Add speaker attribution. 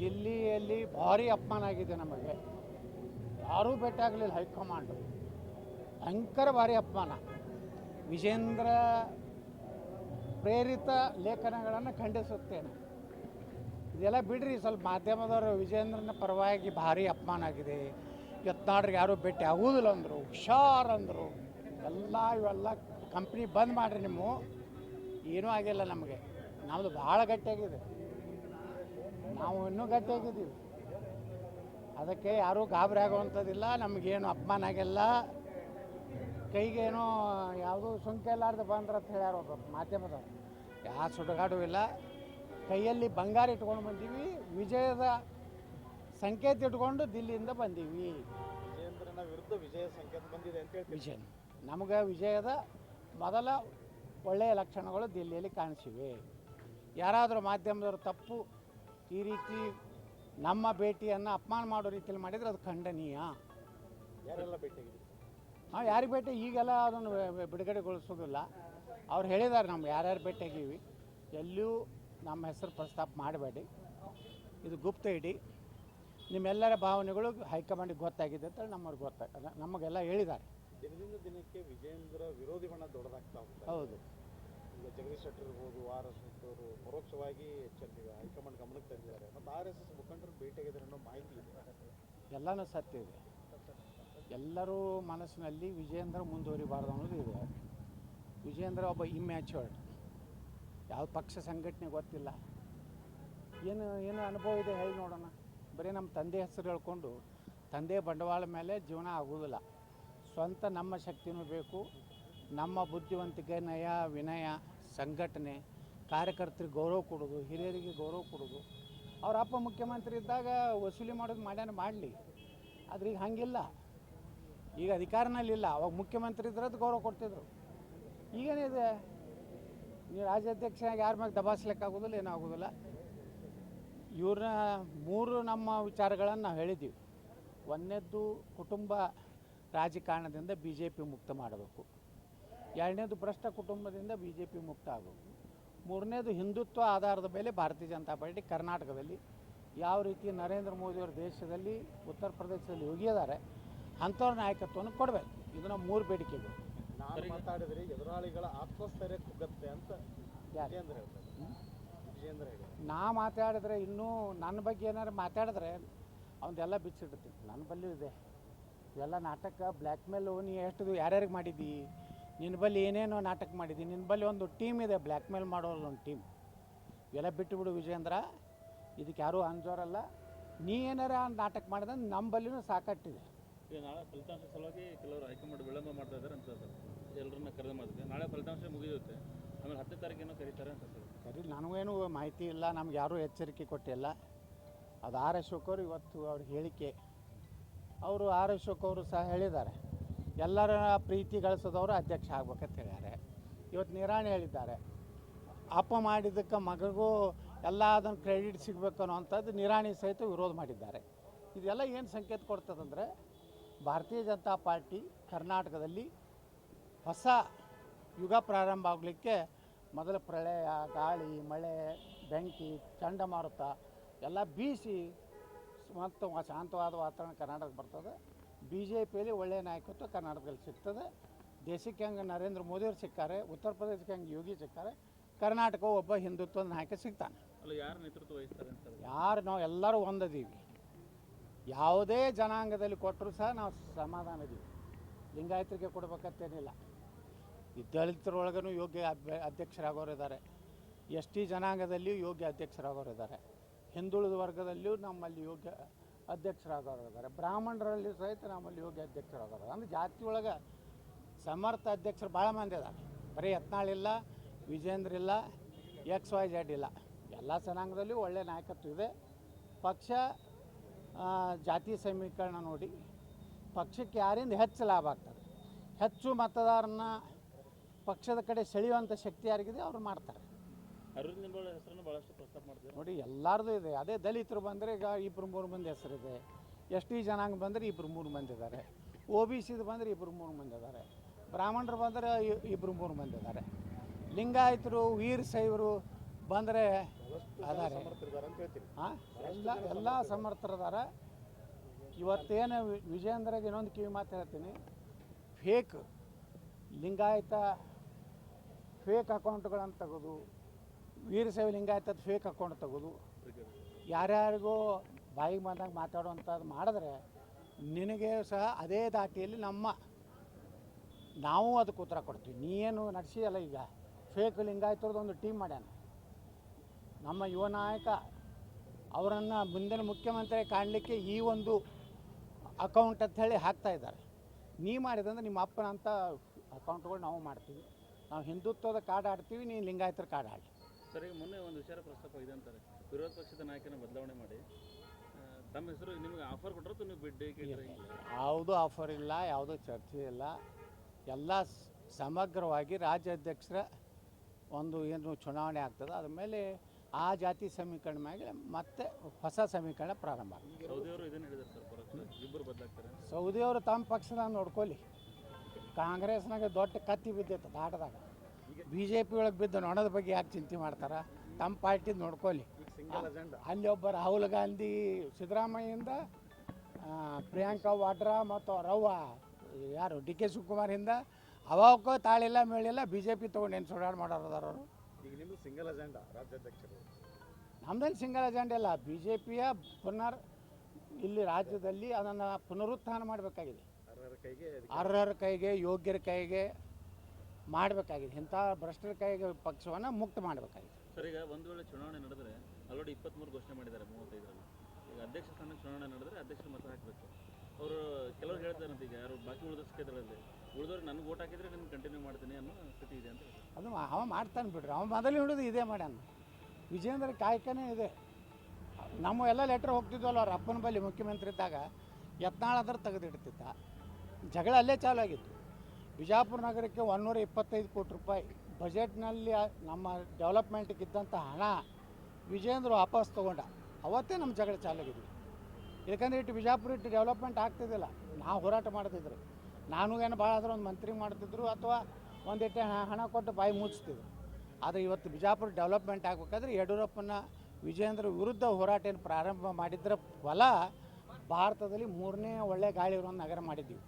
Speaker 1: ದಿಲ್ಲಿಯಲ್ಲಿ ಭಾರಿ ಅಪಮಾನ ಆಗಿದೆ ನಮಗೆ. ಯಾರೂ ಭೇಟಿ ಆಗಲಿಲ್ಲ ಹೈಕಮಾಂಡ್. ಭಯಂಕರ ಭಾರಿ ಅಪಮಾನ. ವಿಜೇಂದ್ರ ಪ್ರೇರಿತ ಲೇಖನಗಳನ್ನು ಖಂಡಿಸುತ್ತೇನೆ. ಇದೆಲ್ಲ ಬಿಡ್ರಿ, ಸ್ವಲ್ಪ ಮಾಧ್ಯಮದವರು ವಿಜೇಂದ್ರನ ಪರವಾಗಿ ಭಾರಿ ಅಪಮಾನ ಆಗಿದೆ. ಯತ್ನಾಡ್ರಿಗೆ ಯಾರೂ ಭೇಟಿ ಆಗುವುದಿಲ್ಲ ಅಂದರು, ಹುಷಾರ್ ಅಂದರು. ಎಲ್ಲ ಇವೆಲ್ಲ ಕಂಪ್ನಿ ಬಂದ್ ಮಾಡಿರಿ ನಿಮ್ಮ ಏನೂ ಆಗಿಲ್ಲ ನಮಗೆ. ನಮ್ಮದು ಭಾಳ ಗಟ್ಟಿಯಾಗಿದೆ. ನಾವು ಇನ್ನೂ ಗಟ್ಟಿಯಾಗಿದ್ದೀವಿ ಅದಕ್ಕೆ ಯಾರೂ ಗಾಬರಿ ಆಗುವಂಥದ್ದಿಲ್ಲ ನಮಗೇನು ಅಪಮಾನ ಆಗಿಲ್ಲ. ಕೈಗೇನೋ ಯಾವುದೂ ಸುಂಕ ಇಲ್ಲಾರ್ದು ಬಂದ್ರ ಅಂತ ಹೇಳ್ಯಾರ ಒಬ್ಬರು ಮಾಧ್ಯಮದವ್ರು. ಯಾವ ಸುಡುಗಾಡು ಇಲ್ಲ. ಕೈಯಲ್ಲಿ ಬಂಗಾರ ಇಟ್ಕೊಂಡು ಬಂದೀವಿ ವಿಜಯದ ಸಂಕೇತ ಇಟ್ಕೊಂಡು ದಿಲ್ಲಿಯಿಂದ ಬಂದೀವಿ.
Speaker 2: ವಿರುದ್ಧ ವಿಜಯ ಸಂಕೇತ ಬಂದಿದೆ ಅಂತ ಹೇಳಿ
Speaker 1: ವಿಜಯ ನಮಗೆ ವಿಜಯದ ಮೊದಲ ಒಳ್ಳೆಯ ಲಕ್ಷಣಗಳು ದಿಲ್ಲಿಯಲ್ಲಿ ಕಾಣಿಸಿವೆ. ಯಾರಾದರೂ ಮಾಧ್ಯಮದವರು ತಪ್ಪು ಈ ರೀತಿ ನಮ್ಮ ಭೇಟಿಯನ್ನು ಅಪಮಾನ ಮಾಡೋ ರೀತಿಯಲ್ಲಿ ಮಾಡಿದರೆ ಅದು ಖಂಡನೀಯ.
Speaker 2: ಯಾರೆಲ್ಲ ಭೇಟಿಯಾಗಿದ್ದೀವಿ
Speaker 1: ನಾವು ಯಾರಿಗೆ ಭೇಟಿ? ಈಗೆಲ್ಲ ಅದನ್ನು ಬಿಡುಗಡೆಗೊಳಿಸೋದಿಲ್ಲ. ಅವ್ರು ಹೇಳಿದ್ದಾರೆ ನಮ್ಗೆ ಯಾರ್ಯಾರು ಭೇಟಿಯಾಗೀವಿ ಎಲ್ಲೂ ನಮ್ಮ ಹೆಸರು ಪ್ರಸ್ತಾಪ ಮಾಡಬೇಡಿ. ಇದು ಗುಪ್ತ ಇಡಿ. ನಿಮ್ಮೆಲ್ಲರ ಭಾವನೆಗಳು ಹೈಕಮಾಂಡಿಗೆ ಗೊತ್ತಾಗಿದೆ ಅಂತ ನಮ್ಮವ್ರಿಗೆ ಗೊತ್ತಾಗ ನಮಗೆಲ್ಲ ಹೇಳಿದ್ದಾರೆ.
Speaker 2: ದಿನದಿಂದ ದಿನಕ್ಕೆ ವಿಜೇಂದ್ರ ವಿರೋಧಿ ಬಣ ದೊಡ್ಡದಾಗ್ತಾ
Speaker 1: ಹೌದು.
Speaker 2: ಜಗದೀಶ್ ಶೆಟ್ಟರ್ ಇರ್ಬೋದು, ಆರ್ ಎಸ್ ಅವರು ಪರೋಕ್ಷವಾಗಿ ಎಚ್ಚರಿಕೆ ಹೈಕಮಾಂಡ್ ಗಮನಕ್ಕೆ ತಂದಿದ್ದಾರೆ. ಮತ್ತು ಆರ್ ಎಸ್ ಎಸ್ ಮುಖಂಡರು ಭೇಟಿಯಾಗಿದ್ದಾರೆ ಅನ್ನೋ ಮಾಹಿತಿ ಇದೆ.
Speaker 1: ಎಲ್ಲನೂ ಸತ್ಯ ಇದೆ. ಎಲ್ಲರೂ ಮನಸ್ಸಿನಲ್ಲಿ ವಿಜೇಂದ್ರ ಮುಂದುವರಿಬಾರ್ದು ಅನ್ನೋದು ಇದೆ. ವಿಜಯೇಂದ್ರ ಒಬ್ಬ ಇಮ್ಯಾಚೂರ್ಡ್ ಯಾವ ಪಕ್ಷ ಸಂಘಟನೆ ಗೊತ್ತಿಲ್ಲ. ಏನು ಏನು ಅನುಭವ ಇದೆ ಹೇಳಿ ನೋಡೋಣ. ಬರೀ ನಮ್ಮ ತಂದೆ ಹೆಸರು ಹೇಳ್ಕೊಂಡು ತಂದೆ ಬಂಡವಾಳ ಮೇಲೆ ಜೀವನ ಆಗೋದಿಲ್ಲ ಸ್ವಂತ ನಮ್ಮ ಶಕ್ತಿನೂ ಬೇಕು. ನಮ್ಮ ಬುದ್ಧಿವಂತಿಕೆ, ನಯ, ವಿನಯ ಸಂಘಟನೆ, ಕಾರ್ಯಕರ್ತರಿಗೆ ಗೌರವ ಕೊಡೋದು, ಹಿರಿಯರಿಗೆ ಗೌರವ ಕೊಡೋದು. ಅವ್ರ ಅಪ್ಪ ಮುಖ್ಯಮಂತ್ರಿ ಇದ್ದಾಗ ವಸೂಲಿ ಮಾಡೋದು ಮಾಡ್ಯಾನ ಮಾಡಲಿ. ಆದ್ರೆ ಈಗ ಹಂಗಿಲ್ಲ. ಈಗ ಅಧಿಕಾರನಲ್ಲಿಲ್ಲ ಅವಾಗ ಮುಖ್ಯಮಂತ್ರಿ ಇದ್ರದ್ದು ಗೌರವ ಕೊಡ್ತಿದ್ರು. ಈಗೇನಿದೆ ನೀವು ರಾಜ್ಯಾಧ್ಯಕ್ಷ ಯಾರ ಮ್ಯಾಗ ಏನೂ ಆಗೋದಿಲ್ಲ. ಇವ್ರನ್ನ ಮೂರು ನಮ್ಮ ವಿಚಾರಗಳನ್ನು ನಾವು ಹೇಳಿದ್ದೀವಿ ಒಂದನೇದ್ದು ಕುಟುಂಬ ರಾಜಕಾರಣದಿಂದ ಬಿ ಜೆ ಪಿ ಮುಕ್ತ ಮಾಡಬೇಕು. ಎರಡನೇದು ಭ್ರಷ್ಟ ಕುಟುಂಬದಿಂದ ಬಿ ಜೆ ಪಿ ಮುಕ್ತ ಆಗೋದು. ಮೂರನೇದು ಹಿಂದುತ್ವ ಆಧಾರದ ಮೇಲೆ ಭಾರತೀಯ ಜನತಾ ಪಾರ್ಟಿ ಕರ್ನಾಟಕದಲ್ಲಿ ಯಾವ ರೀತಿ ನರೇಂದ್ರ ಮೋದಿಯವ್ರ ದೇಶದಲ್ಲಿ ಉತ್ತರ ಪ್ರದೇಶದಲ್ಲಿ ಹೋಗಿದ್ದಾರೆ ಅಂಥವ್ರ ನಾಯಕತ್ವವನ್ನು ಕೊಡಬೇಕು. ಇದನ್ನು ನಮ್ಮ ಮೂರು ಬೇಡಿಕೆಗಳು.
Speaker 2: ನಾನು ಮಾತಾಡಿದ್ರೆ ಎದುರಾಳಿಗಳ ಆತ್ಮಸ್ಥೈರ್ಯ ಕುಗ್ಗತ್ತೆ ಅಂತ? ವಿಜೇಂದ್ರ ವಿಜೇಂದ್ರ ಹೇಳಿ.
Speaker 1: ನಾ ಮಾತಾಡಿದ್ರೆ ಇನ್ನೂ ನನ್ನ ಬಗ್ಗೆ ಏನಾರು ಮಾತಾಡಿದ್ರೆ ಅವನ್ನೆಲ್ಲ ಬಿಚ್ಚಿಡ್ತೀನಿ. ನನ್ನ ಬಲ್ಲಿ ಇದೆ. ಇವೆಲ್ಲ ನಾಟಕ ಬ್ಲ್ಯಾಕ್ ಮೇಲ್ ನೀ ಎಷ್ಟು ಯಾರ್ಯಾರಿಗೆ ಮಾಡಿದ್ದಿ? ನಿನ್ನ ಬಳಿ ಏನೇನೋ ನಾಟಕ ಮಾಡಿದ್ದೀನಿ. ನಿನ್ನ ಬಳಿ ಒಂದು ಟೀಮ್ ಇದೆ ಬ್ಲ್ಯಾಕ್ ಮೇಲ್ ಮಾಡೋರು ಒಂದು ಟೀಮ್ ಇವೆಲ್ಲ ಬಿಟ್ಟುಬಿಡು ವಿಜೇಂದ್ರ ಇದಕ್ಕೆ ಯಾರೂ ಅಂಜೋರಲ್ಲ ನೀ ಏನಾರ ನಾಟಕ ಮಾಡಿದ್ರೆ ನಮ್ಮ ಬಲ್ಲಿನೂ ಸಾಕಟ್ಟಿದೆ.
Speaker 3: ಈಗ ನಾಳೆ ಫಲಿತಾಂಶ ಸಲುವಾಗಿ ಕೆಲವರು ಹೈಕಮಾಂಡ್ ವಿಳಂಬ ಮಾಡ್ತಾ ಇದ್ದಾರೆ ಅಂತ ಸರ್ ಎಲ್ಲರನ್ನ ಕರೆದು ಮಾಡಿದ್ರೆ ನಾಳೆ ಫಲಿತಾಂಶ ಮುಗಿಯುತ್ತೆ. ಆಮೇಲೆ ಹತ್ತನೇ ತಾರೀಕೇನೋ ಕರೀತಾರೆ ಅಂತ ಸರ್.
Speaker 1: ಸರಿ ನನಗೇನು ಮಾಹಿತಿ ಇಲ್ಲ. ನಮ್ಗೆ ಯಾರೂ ಎಚ್ಚರಿಕೆ ಕೊಟ್ಟಿಲ್ಲ. ಅದು ಆರ್ ಅಶೋಕ್ ಅವರು ಇವತ್ತು ಅವ್ರ ಹೇಳಿಕೆ. ಅವರು ಆರ್ ಅಶೋಕ್ ಅವರು ಸಹ ಹೇಳಿದ್ದಾರೆ. ಎಲ್ಲರ ಪ್ರೀತಿ ಗಳಿಸೋದವರು ಅಧ್ಯಕ್ಷ ಆಗ್ಬೇಕಂತ ಹೇಳ್ಯಾರೆ. ಇವತ್ತು ನಿರಾಣಿ ಹೇಳಿದ್ದಾರೆ. ಅಪ್ಪ ಮಾಡಿದ್ದಕ್ಕೆ ಮಗಗೂ ಎಲ್ಲ ಅದನ್ನು ಕ್ರೆಡಿಟ್ ಸಿಗಬೇಕು ಅನ್ನೋವಂಥದ್ದು ನಿರಾಣಿ ಸಹಿತ ವಿರೋಧ ಮಾಡಿದ್ದಾರೆ. ಇದೆಲ್ಲ ಏನು ಸಂಕೇತ ಕೊಡ್ತದಂದರೆ ಭಾರತೀಯ ಜನತಾ ಪಾರ್ಟಿ ಕರ್ನಾಟಕದಲ್ಲಿ ಹೊಸ ಯುಗ ಪ್ರಾರಂಭ ಆಗಲಿಕ್ಕೆ ಮೊದಲ ಪ್ರಳಯ, ಗಾಳಿ, ಮಳೆ, ಬೆಂಕಿ, ಚಂಡಮಾರುತ ಎಲ್ಲ ಬೀಸಿ ಮತ್ತು ಶಾಂತವಾದ ವಾತಾವರಣ ಕರ್ನಾಟಕ ಬರ್ತದೆ. ಬಿ ಜೆ ಪಿಯಲ್ಲಿ ಒಳ್ಳೆಯ ನಾಯಕತ್ವ ಕರ್ನಾಟಕದಲ್ಲಿ ಸಿಗ್ತದೆ. ದೇಶಕ್ಕೆ ಹಂಗೆ ನರೇಂದ್ರ ಮೋದಿಯವ್ರು ಸಿಕ್ಕಾರೆ ಉತ್ತರ ಪ್ರದೇಶಕ್ಕೆ ಹಂಗೆ ಯೋಗಿ ಸಿಕ್ಕಾರೆ ಕರ್ನಾಟಕ ಒಬ್ಬ ಹಿಂದುತ್ವದ ನಾಯಕ ಸಿಗ್ತಾನೆ.
Speaker 3: ಅಲ್ಲ ಯಾರು ನೇತೃತ್ವ ವಹಿಸ್ತಾರೆ ಅಂತ
Speaker 1: ಯಾರು ನಾವು ಎಲ್ಲರೂ ಒಂದದೀವಿ. ಯಾವುದೇ ಜನಾಂಗದಲ್ಲಿ ಕೊಟ್ಟರು ಸಹ ನಾವು ಸಮಾಧಾನ ಇದೀವಿ. ಲಿಂಗಾಯತರಿಗೆ ಕೊಡ್ಬೇಕಂತೇನಿಲ್ಲ. ಈ ದಲಿತರೊಳಗೂ ಯೋಗ್ಯ ಅಭ್ಯ ಅಧ್ಯಕ್ಷರಾಗೋರು ಇದ್ದಾರೆ ಎಸ್ ಟಿ ಜನಾಂಗದಲ್ಲಿಯೂ ಯೋಗ್ಯ ಅಧ್ಯಕ್ಷರಾಗೋರು ಇದ್ದಾರೆ ಹಿಂದುಳಿದ ವರ್ಗದಲ್ಲಿಯೂ ನಮ್ಮಲ್ಲಿ ಯೋಗ್ಯ ಅಧ್ಯಕ್ಷರಾಗೋರು ಬ್ರಾಹ್ಮಣರಲ್ಲಿ ಸಹಿತ ನಮ್ಮಲ್ಲಿ ಯೋಗ್ಯ ಅಧ್ಯಕ್ಷರಾಗೋರು ಅಂದ್ರೆ ಜಾತಿ ಒಳಗೆ ಸಮರ್ಥ ಅಧ್ಯಕ್ಷರು ಭಾಳ ಮಂದಿ ಇದ್ದಾರೆ. ಬರೀ ಯತ್ನಾಳ್ ಇಲ್ಲ, ವಿಜೇಂದ್ರ ಇಲ್ಲ, ಎಕ್ಸ್ ವೈ ಜೆಡ್ ಇಲ್ಲ. ಎಲ್ಲ ಜನಾಂಗದಲ್ಲಿಯೂ ಒಳ್ಳೆಯ ನಾಯಕತ್ವ ಇದೆ. ಪಕ್ಷ ಜಾತಿ ಸಮೀಕರಣ ನೋಡಿ, ಪಕ್ಷಕ್ಕೆ ಯಾರಿಂದ ಹೆಚ್ಚು ಲಾಭ ಆಗ್ತದೆ? ಹೆಚ್ಚು ಮತದಾರನ ಪಕ್ಷದ ಕಡೆ ಸೆಳೆಯುವಂಥ ಶಕ್ತಿ ಯಾರಿಗಿದೆ? ಅವ್ರು ಮಾಡ್ತಾರೆ. ನೋಡಿ, ಎಲ್ಲಾರ್ದು ಇದೆ. ಅದೇ ದಲಿತರು ಬಂದರೆ ಈಗ ಇಬ್ಬರು ಮೂರು ಮಂದಿ ಹೆಸರಿದೆ ಎಸ್ ಟಿ ಜನಾಂಗ ಬಂದರೆ ಇಬ್ಬರು ಮೂರು ಮಂದಿ ಇದ್ದಾರೆ. ಒ ಬಿ ಸಿದು ಬಂದರೆ ಇಬ್ಬರು ಮೂರು ಮಂದಿ ಇದ್ದಾರೆ. ಬ್ರಾಹ್ಮಣರು ಬಂದರೆ ಇಬ್ಬರು ಮೂರು ಮಂದಿ ಇದ್ದಾರೆ. ಲಿಂಗಾಯತರು, ವೀರ ಶೈವರು ಬಂದರೆ ಅದಾರೆ. ಹಾಂ ಎಲ್ಲ ಎಲ್ಲ ಸಮರ್ಥರಿದ್ದಾರೆ ಇವತ್ತೇನು ವಿಜಯೇಂದ್ರಗೆ ಇನ್ನೊಂದು ಕಿವಿ ಮಾತು ಹೇಳ್ತೀನಿ. ಫೇಕ್ ಲಿಂಗಾಯತ ಫೇಕ್ ಅಕೌಂಟ್ಗಳನ್ನು ತೆಗೆದು ವೀರಶೈವ ಲಿಂಗಾಯತದ ಫೇಕ್ ಅಕೌಂಟ್ ತೆಗೆದು. ಯಾರ್ಯಾರಿಗೂ ಬಾಯಿಗೆ ಬಂದಾಗ ಮಾತಾಡುವಂಥದ್ದು ಮಾಡಿದ್ರೆ ನಿನಗೆ ಸಹ ಅದೇ ದಾಟಿಯಲ್ಲಿ ನಮ್ಮ ನಾವು ಅದಕ್ಕೆ ಉತ್ತರ ಕೊಡ್ತೀವಿ. ನೀ ಏನು ನಡೆಸಿಯಲ್ಲ ಈಗ? ಫೇಕ್ ಲಿಂಗಾಯತರದ್ದು ಒಂದು ಟೀಮ್ ಮಾಡ್ಯಾನ. ನಮ್ಮ ಯುವ ನಾಯಕ ಅವರನ್ನು ಮುಂದಿನ ಮುಖ್ಯಮಂತ್ರಿ ಕಾಣಲಿಕ್ಕೆ ಈ ಒಂದು ಅಕೌಂಟ್ ಅಂತ ಹೇಳಿ ಹಾಕ್ತಾ ಇದ್ದಾರೆ. ನೀ ಮಾಡಿದಂದ್ರೆ ನಿಮ್ಮ ಅಪ್ಪನಂಥ ಅಕೌಂಟ್ಗಳು ನಾವು ಮಾಡ್ತೀವಿ. ನಾವು ಹಿಂದುತ್ವದ ಕಾರ್ಡ್ ಆಡ್ತೀವಿ, ನೀನು ಲಿಂಗಾಯತರ ಕಾರ್ಡ್ ಆಡಿ
Speaker 3: ಸರ್ ಈಗ ಮೊನ್ನೆ ಒಂದು ವಿಚಾರ ಪ್ರಸ್ತಾಪ ಇದೆ ಅಂತಾರೆ. ವಿರೋಧ ಪಕ್ಷದ ನಾಯಕನ ಬದಲಾವಣೆ ಮಾಡಿ. ತಮ್ಮ ಹೆಸರು ನಿಮಗೆ ಆಫರ್ ಕೊಟ್ಟರು ನೀವು ಬಿಡ್ಡಿ
Speaker 1: ಯಾವುದೂ ಆಫರ್ ಇಲ್ಲ ಯಾವುದೂ ಚರ್ಚೆ ಇಲ್ಲ. ಎಲ್ಲ ಸಮಗ್ರವಾಗಿ ರಾಜ್ಯಾಧ್ಯಕ್ಷರ ಒಂದು ಏನು ಚುನಾವಣೆ ಆಗ್ತದೆ. ಅದ್ರ ಮೇಲೆ ಆ ಜಾತಿ ಸಮೀಕರಣ ಮೇಲೆ ಮತ್ತೆ ಹೊಸ ಸಮೀಕರಣ ಪ್ರಾರಂಭ ಆಗ್ತದೆ.
Speaker 3: ಸೌದಿಯವರು
Speaker 1: ತಮ್ಮ ಪಕ್ಷನ ನೋಡ್ಕೊಳ್ಳಿ. ಕಾಂಗ್ರೆಸ್ನಾಗ ದೊಡ್ಡ ಕತ್ತಿ ಬಿದ್ದಿತ್ತು ದಾಟದಾಗ ಬಿ ಜೆ ಪಿ ಒಳಗೆ ಬಿದ್ದು ನೊಣದ ಬಗ್ಗೆ ಯಾಕೆ ಚಿಂತೆ ಮಾಡ್ತಾರೆ? ತಮ್ಮ ಪಾರ್ಟಿ ನೋಡ್ಕೊಳ್ಳಿ ಅಲ್ಲಿ ಒಬ್ಬ ರಾಹುಲ್ ಗಾಂಧಿ ಸಿದ್ದರಾಮಯ್ಯಿಂದ ಪ್ರಿಯಾಂಕಾ ವಾಡ್ರಾ ಮತ್ತು ರವ್ವ ಯಾರು ಡಿ ಕೆ ಶಿವಕುಮಾರಿಂದ ಅವಕ್ಕೂ ತಾಳಿಲ್ಲ ಮೇಳಿಲ್ಲ ಬಿ ಜೆ ಪಿ ತೊಗೊಂಡು ಏನು ಸುಡಾಡ್ ಮಾಡೋರು ಅದಾರ ಅವರು
Speaker 2: ಸಿಂಗಲ್ ಅಜೆಂಡಾ ರಾಜ್ಯಾಧ್ಯಕ್ಷರು
Speaker 1: ಸಿಂಗಲ್ ಅಜೆಂಡ ಇಲ್ಲ ಬಿ ಜೆ ಪಿಯ ಪುನರ್ ಇಲ್ಲಿ ರಾಜ್ಯದಲ್ಲಿ ಅದನ್ನು ಪುನರುತ್ಥಾನ ಮಾಡಬೇಕಾಗಿದೆ.
Speaker 2: ಅರ್ಹರ ಕೈಗೆ
Speaker 1: ಯೋಗ್ಯರ ಕೈಗೆ ಮಾಡಬೇಕಾಗಿದೆ. ಇಂಥ ಭ್ರಷ್ಟರ ಕೈಗೆ ಪಕ್ಷವನ್ನು ಮುಕ್ತ ಮಾಡಬೇಕಾಗಿದೆ.
Speaker 3: ಸರ್ ಈಗ ಒಂದು ವೇಳೆ ಚುನಾವಣೆ ನಡೆದರೆ ಆಲ್ರೆಡಿ ಇಪ್ಪತ್ತ್ಮೂರು ಘೋಷಣೆ ಮಾಡಿದ್ದಾರೆ ಮೂವತ್ತೈದರಲ್ಲಿ. ಈಗ ಅಧ್ಯಕ್ಷ ಸ್ಥಾನ ಚುನಾವಣೆ ನಡೆದರೆ ಅಧ್ಯಕ್ಷರು ಮತ ಹಾಕಬೇಕು. ಅವರು ಕೆಲವರು ಹೇಳ್ತಾರೆ ಈಗ ಯಾರು ಬಾಕಿ ಉಳಿದ ಕ್ಷೇತ್ರಗಳಲ್ಲಿ ಉಳಿದವ್ರು ನನಗೆ ಓಟ್ ಹಾಕಿದರೆ ನಾನು ಕಂಟಿನ್ಯೂ ಮಾಡ್ತೀನಿ ಅನ್ನೋ ಸ್ಥಿತಿ ಇದೆ ಅಂತ
Speaker 1: ಅದು ಅವ ಮಾಡ್ತಾನೆ ಬಿಡ್ರಿ. ಅವ ಮೊದಲೇ ಹಿಡಿದು ಇದೇ ಮಾಡ್ಯಾನ. ವಿಜೇಂದ್ರ ಕಾಯಕನೇ ಇದೆ. ನಮ್ಮ ಎಲ್ಲ ಲೆಟ್ರ್ ಹೋಗ್ತಿದ್ವಲ್ಲ ಅವ್ರ ಅಪ್ಪನ ಬಳಿ ಮುಖ್ಯಮಂತ್ರಿ ಇದ್ದಾಗ ಯತ್ನಾಳ್ ಅದ್ರ ತೆಗೆದಿಡ್ತಿದ್ದ. ಜಗಳ ಅಲ್ಲೇ ಚಾಲು ಆಗಿತ್ತು. ಬಿಜಾಪುರ ನಗರಕ್ಕೆ ಒಂದೂರ ಇಪ್ಪತ್ತೈದು ಕೋಟಿ ರೂಪಾಯಿ. ಬಜೆಟ್ನಲ್ಲಿ ನಮ್ಮ ಡೆವಲಪ್ಮೆಂಟ್ಗೆ ಇದ್ದಂಥ ಹಣ ವಿಜೇಂದ್ರ ವಾಪಸ್ ತೊಗೊಂಡ. ಅವತ್ತೇ ನಮ್ಮ ಜಗಳ ಚಾಲು ಆಗಿದ್ವಿ ಯಾಕಂದ್ರೆ ಇಟ್ಟು ಬಿಜಾಪುರ ಇಟ್ಟು ಡೆವಲಪ್ಮೆಂಟ್ ಆಗ್ತಿದ್ದಿಲ್ಲ. ನಾವು ಹೋರಾಟ ಮಾಡ್ತಿದ್ರು. ನಾನು ಏನು ಭಾಳ ಆದ್ರೆ ಒಂದು ಮಂತ್ರಿ ಮಾಡ್ತಿದ್ರು ಅಥವಾ ಒಂದಿಟ್ಟು ಹಣ ಕೊಟ್ಟು ಬಾಯಿ ಮುಚ್ತಿದ್ರು. ಆದರೆ ಇವತ್ತು ಬಿಜಾಪುರ ಡೆವಲಪ್ಮೆಂಟ್ ಆಗಬೇಕಾದ್ರೆ ಯಡಿಯೂರಪ್ಪನ ವಿಜೇಂದ್ರ ವಿರುದ್ಧ ಹೋರಾಟ ಏನು ಪ್ರಾರಂಭ ಮಾಡಿದ್ರ ಫಲ ಭಾರತದಲ್ಲಿ ಮೂರನೇ ಒಳ್ಳೆ ಗಾಳಿ ನಗರ ಮಾಡಿದ್ದೀವಿ.